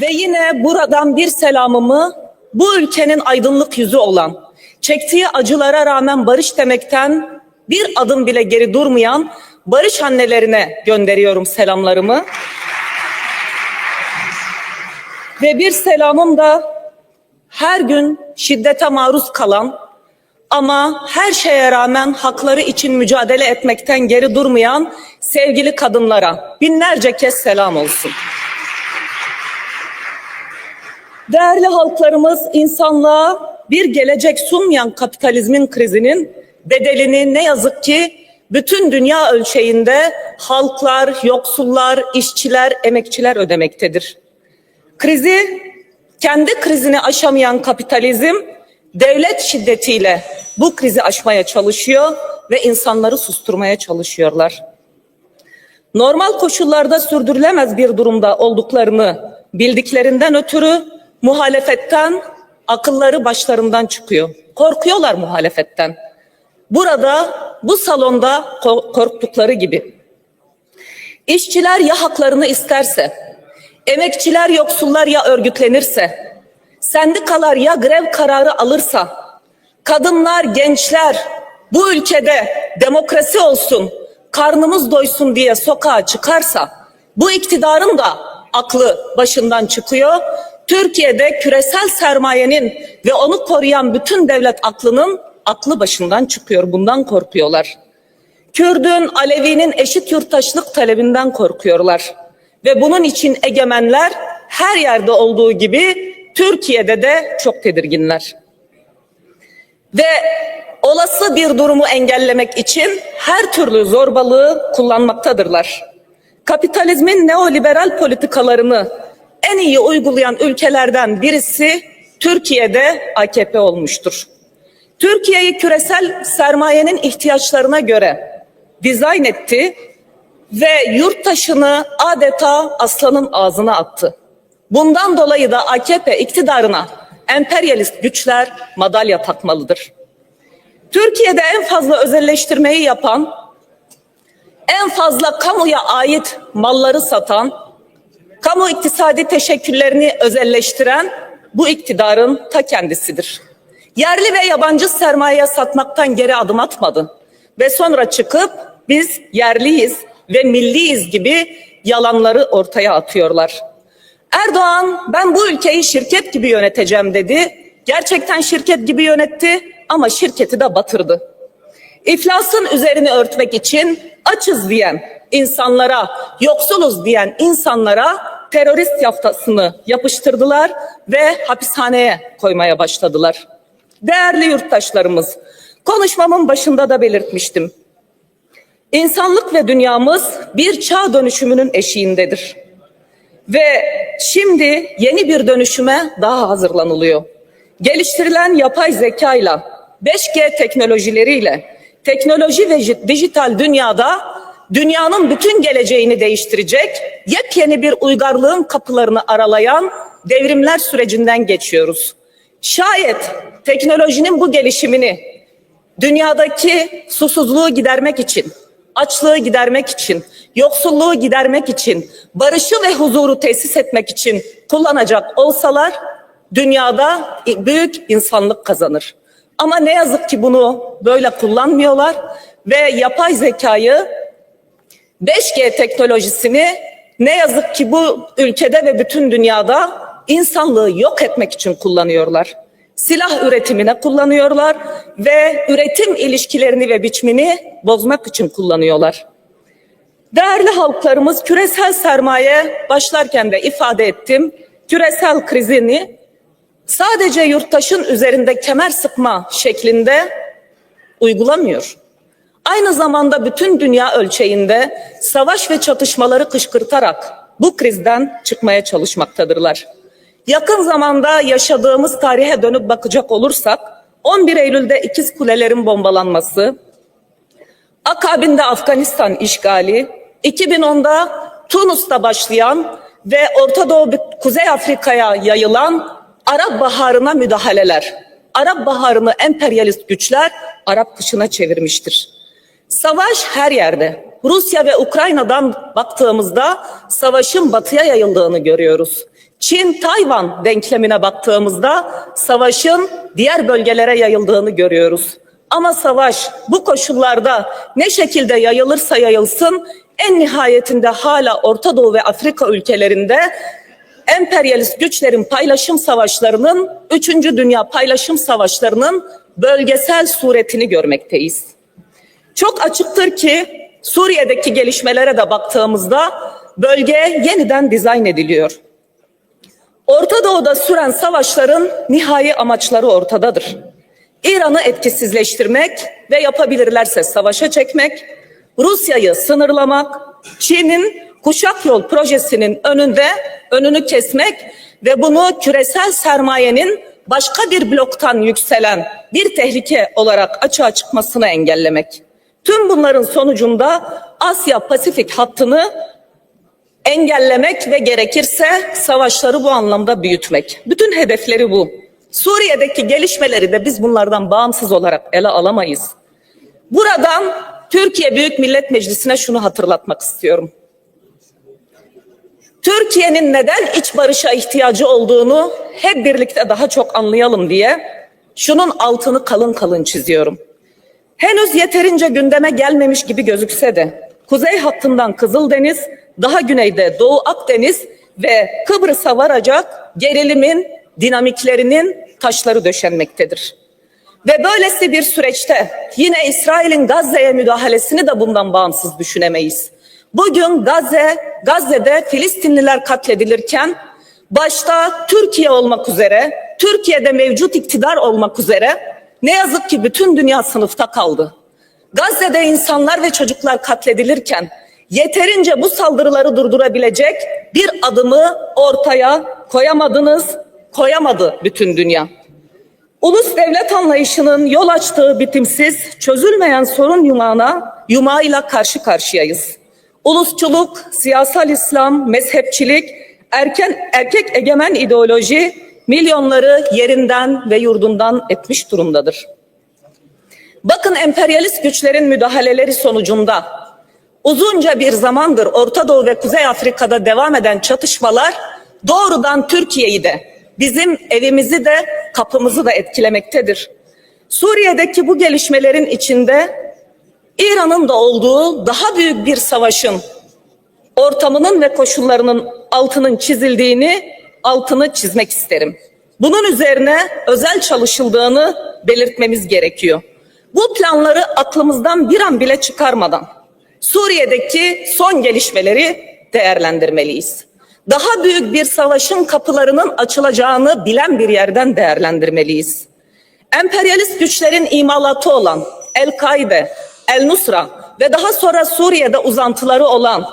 Ve yine buradan bir selamımı bu ülkenin aydınlık yüzü olan, çektiği acılara rağmen barış demekten bir adım bile geri durmayan barış annelerine gönderiyorum selamlarımı. Ve bir selamım da her gün şiddete maruz kalan ama her şeye rağmen hakları için mücadele etmekten geri durmayan sevgili kadınlara binlerce kez selam olsun. Değerli halklarımız insanlığa bir gelecek sunmayan kapitalizmin krizinin bedelini ne yazık ki bütün dünya ölçeğinde halklar, yoksullar, işçiler, emekçiler ödemektedir. Krizi kendi krizini aşamayan kapitalizm devlet şiddetiyle bu krizi aşmaya çalışıyor ve insanları susturmaya çalışıyorlar. Normal koşullarda sürdürülemez bir durumda olduklarını bildiklerinden ötürü muhalefetten akılları başlarından çıkıyor. Korkuyorlar muhalefetten. Burada bu salonda korktukları gibi. İşçiler ya haklarını isterse, emekçiler yoksullar ya örgütlenirse, sendikalar ya grev kararı alırsa, kadınlar, gençler bu ülkede demokrasi olsun, karnımız doysun diye sokağa çıkarsa, bu iktidarın da aklı başından çıkıyor. Türkiye'de küresel sermayenin ve onu koruyan bütün devlet aklının aklı başından çıkıyor. Bundan korkuyorlar. Kürdün, Alevi'nin eşit yurttaşlık talebinden korkuyorlar. Ve bunun için egemenler her yerde olduğu gibi Türkiye'de de çok tedirginler. Ve olası bir durumu engellemek için her türlü zorbalığı kullanmaktadırlar. Kapitalizmin neoliberal politikalarını en iyi uygulayan ülkelerden birisi Türkiye'de AKP olmuştur. Türkiye'yi küresel sermayenin ihtiyaçlarına göre dizayn etti ve yurttaşını adeta aslanın ağzına attı. Bundan dolayı da AKP iktidarına emperyalist güçler madalya takmalıdır. Türkiye'de en fazla özelleştirmeyi yapan, en fazla kamuya ait malları satan, kamu iktisadi teşekküllerini özelleştiren bu iktidarın ta kendisidir. Yerli ve yabancı sermayeye satmaktan geri adım atmadı ve sonra çıkıp biz yerliyiz ve milliyiz gibi yalanları ortaya atıyorlar. Erdoğan ben bu ülkeyi şirket gibi yöneteceğim dedi. Gerçekten şirket gibi yönetti ama şirketi de batırdı. İflasın üzerini örtmek için açız diyen insanlara, yoksuluz diyen insanlara terörist yaftasını yapıştırdılar ve hapishaneye koymaya başladılar. Değerli yurttaşlarımız, konuşmamın başında da belirtmiştim. İnsanlık ve dünyamız bir çağ dönüşümünün eşiğindedir. Ve şimdi yeni bir dönüşüme daha hazırlanılıyor. Geliştirilen yapay zekayla, 5G teknolojileriyle, teknoloji ve dijital dünyada dünyanın bütün geleceğini değiştirecek yepyeni bir uygarlığın kapılarını aralayan devrimler sürecinden geçiyoruz. Şayet teknolojinin bu gelişimini dünyadaki susuzluğu gidermek için, açlığı gidermek için, yoksulluğu gidermek için, barışı ve huzuru tesis etmek için kullanacak olsalar dünyada büyük insanlık kazanır. Ama ne yazık ki bunu böyle kullanmıyorlar ve yapay zekayı 5G teknolojisini ne yazık ki bu ülkede ve bütün dünyada insanlığı yok etmek için kullanıyorlar. Silah üretimine kullanıyorlar ve üretim ilişkilerini ve biçimini bozmak için kullanıyorlar. Değerli halklarımız küresel sermaye başlarken de ifade ettim. Küresel krizini sadece yurttaşın üzerinde kemer sıkma şeklinde uygulamıyor. Aynı zamanda bütün dünya ölçeğinde savaş ve çatışmaları kışkırtarak bu krizden çıkmaya çalışmaktadırlar. Yakın zamanda yaşadığımız tarihe dönüp bakacak olursak 11 Eylül'de ikiz kulelerin bombalanması, akabinde Afganistan işgali, 2010'da Tunus'ta başlayan ve Orta Doğu Kuzey Afrika'ya yayılan Arap Baharı'na müdahaleler. Arap Baharı'nı emperyalist güçler Arap kışına çevirmiştir. Savaş her yerde. Rusya ve Ukrayna'dan baktığımızda savaşın batıya yayıldığını görüyoruz. Çin-Tayvan denklemine baktığımızda savaşın diğer bölgelere yayıldığını görüyoruz. Ama savaş bu koşullarda ne şekilde yayılırsa yayılsın en nihayetinde hala Orta Doğu ve Afrika ülkelerinde emperyalist güçlerin paylaşım savaşlarının, 3. Dünya paylaşım savaşlarının bölgesel suretini görmekteyiz. Çok açıktır ki Suriye'deki gelişmelere de baktığımızda bölge yeniden dizayn ediliyor. Orta Doğu'da süren savaşların nihai amaçları ortadadır. İran'ı etkisizleştirmek ve yapabilirlerse savaşa çekmek, Rusya'yı sınırlamak, Çin'in kuşak yol projesinin önünde önünü kesmek ve bunu küresel sermayenin başka bir bloktan yükselen bir tehlike olarak açığa çıkmasını engellemek. Tüm bunların sonucunda Asya Pasifik hattını engellemek ve gerekirse savaşları bu anlamda büyütmek. Bütün hedefleri bu. Suriye'deki gelişmeleri de biz bunlardan bağımsız olarak ele alamayız. Buradan Türkiye Büyük Millet Meclisi'ne şunu hatırlatmak istiyorum. Türkiye'nin neden iç barışa ihtiyacı olduğunu hep birlikte daha çok anlayalım diye şunun altını kalın kalın çiziyorum. Henüz yeterince gündeme gelmemiş gibi gözükse de kuzey hattından Kızıldeniz, daha güneyde Doğu Akdeniz ve Kıbrıs'a varacak gerilimin dinamiklerinin taşları döşenmektedir. Ve böylesi bir süreçte yine İsrail'in Gazze'ye müdahalesini de bundan bağımsız düşünemeyiz. Bugün Gazze, Gazze'de Filistinliler katledilirken başta Türkiye olmak üzere, Türkiye'de mevcut iktidar olmak üzere ne yazık ki bütün dünya sınıfta kaldı. Gazze'de insanlar ve çocuklar katledilirken yeterince bu saldırıları durdurabilecek bir adımı ortaya koyamadınız, koyamadı bütün dünya. Ulus devlet anlayışının yol açtığı bitimsiz, çözülmeyen sorun yumağına, yumağıyla karşı karşıyayız. Ulusçuluk, siyasal İslam, mezhepçilik, erken, erkek egemen ideoloji milyonları yerinden ve yurdundan etmiş durumdadır. Bakın emperyalist güçlerin müdahaleleri sonucunda uzunca bir zamandır Orta Doğu ve Kuzey Afrika'da devam eden çatışmalar doğrudan Türkiye'yi de bizim evimizi de kapımızı da etkilemektedir. Suriye'deki bu gelişmelerin içinde İran'ın da olduğu daha büyük bir savaşın ortamının ve koşullarının altının çizildiğini altını çizmek isterim. Bunun üzerine özel çalışıldığını belirtmemiz gerekiyor. Bu planları aklımızdan bir an bile çıkarmadan Suriye'deki son gelişmeleri değerlendirmeliyiz. Daha büyük bir savaşın kapılarının açılacağını bilen bir yerden değerlendirmeliyiz. Emperyalist güçlerin imalatı olan El-Kaide, El-Nusra ve daha sonra Suriye'de uzantıları olan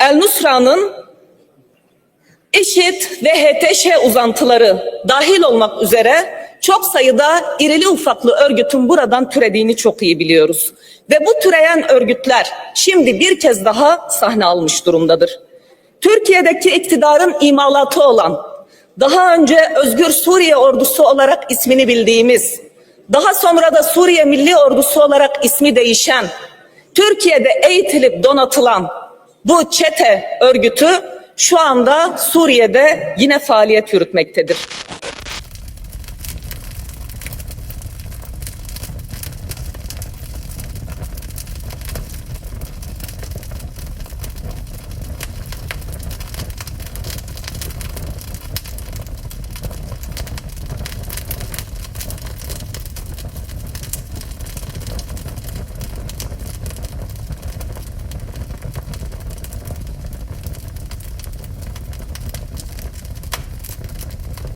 El-Nusra'nın IŞİD ve HTŞ uzantıları dahil olmak üzere çok sayıda irili ufaklı örgütün buradan türediğini çok iyi biliyoruz. Ve bu türeyen örgütler şimdi bir kez daha sahne almış durumdadır. Türkiye'deki iktidarın imalatı olan, daha önce Özgür Suriye Ordusu olarak ismini bildiğimiz, daha sonra da Suriye Milli Ordusu olarak ismi değişen, Türkiye'de eğitilip donatılan bu çete örgütü şu anda Suriye'de yine faaliyet yürütmektedir.